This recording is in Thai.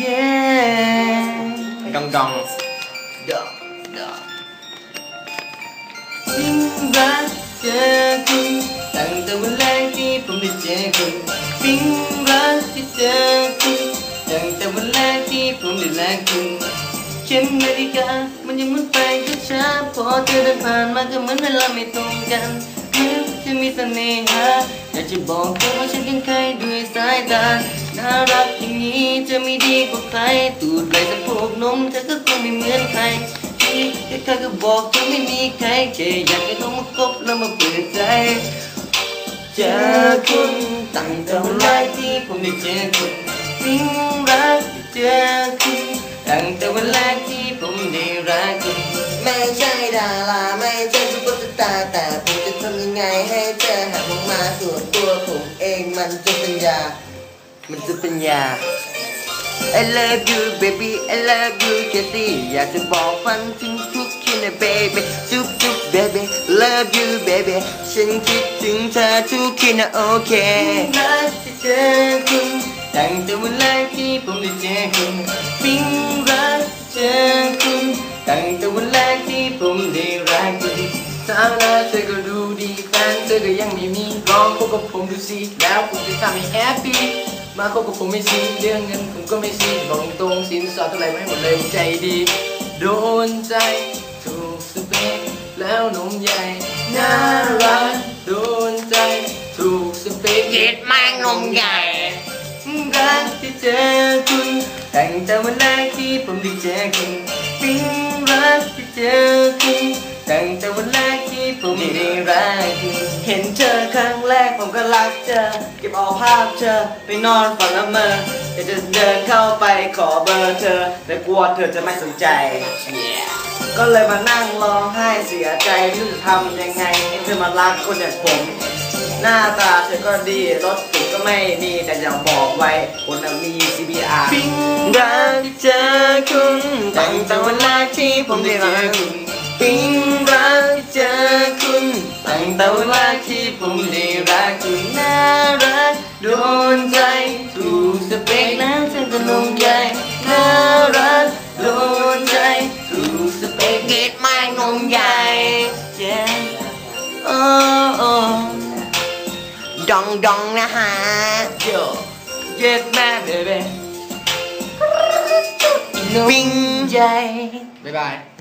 yeah ดองดองดอกดอกสิ่งรักเจอคุณตั้งแต่วันแรกที่ผมได้เจอคุณสิ่งรักที่เจอคุณตั้งแต่วันแรกที่ผมได้แลกคุณเข็มนาฬิกามันยังหมุนไปช้าๆพอเธอเดินผ่านมาก็เหมือนเวลาไม่ตรงกันเหมือนจะมีเสน่หาอยากจะบอกเธอว่าฉันเป็นใครด้วยสายตาารักอย่างนี้จะไม่ดีกว่าใคร ตูดไหลสะโพกนมเธอก็คงไม่เหมือนใครที่ใครก็บอกเธอไม่มีใครแค่อยากให้เขามาคบแล้วมาเปิดใจเจอคุณตั้งแต่วันแรกที่ผมได้เจอคุณสิ่งรักเจอคุณตั้งแต่วันแรกที่ผมได้รักคุณไม่ใช่ดาราไม่ใช่ซุปเปอร์สตาร์แต่ผมจะทำยังไงให้เธอหันลงมาส่วนตัวผมเองมันจะสัญญา มันจะเป็นยา I love you baby I love you Jessie อยากจะบอกฟันถึงทุกคืนนะ baby จุ๊บจุ๊บ baby love you baby ฉันคิดถึงเธอทุกคืนนะโอเครักที่เจอคุณตั้งแต่วันแรกที่ผมได้เจอคุณปิ๊งรักเจอคุณตั้งแต่วันแรกที่ผมได้รักคุณสาวนาเธอก็ดูดีแฟนเธอก็ยังไม่มีลองคบกับผมดูสิแล้วผมจะทำให้แฮปปี้ มาคบกับผมไม่ซีเรื่องเงินผมก็ไม่ซีบอกตรงสินสอดเท่าไหร่ไม่หมดเลยผมใจดี โดนใจถูกสเปคแล้วหนุ่มใหญ่น่ารักโดนใจถูกสเปคเย็ดแมงนมใหญ่รักที่เจอคุณตั้งแต่วันแรกที่ผมได้เจอคุณปิ๊ง เห็นเธอครั้งแรกผมก็รักเธอ เก็บเอาภาพเธอไปนอนฝันละเมออยากจะเดินเข้าไปขอเบอร์เธอ แต่กลัวเธอจะไม่สนใจก็เลยมานั่งร้องไห้เสียใจไม่รู้จะทำยังไงให้เธอมารักคนอย่างผม หน้าตาเธอก็ดีรถติดก็ไม่มีแต่อยากบอกไว้คนน่ะมี CBR ปิ๊งรักที่เจอคุณตั้งแต่วันแรกที่ผมได้รักคุณปิ๊งรักที่เจอคุณ ตั้งแต่วันแรกที่ผมได้รักคุณน่ารักโดนใจถูกสเปคแล้วเธอก็ลงใจน่ารักโดนใจถูกสเปคเย็ดแมงนมใหญ่ Yeah. Oh, oh. ดองดองนะฮะ Yo. Get mad, baby. ปิ้งใจบ๊ายบาย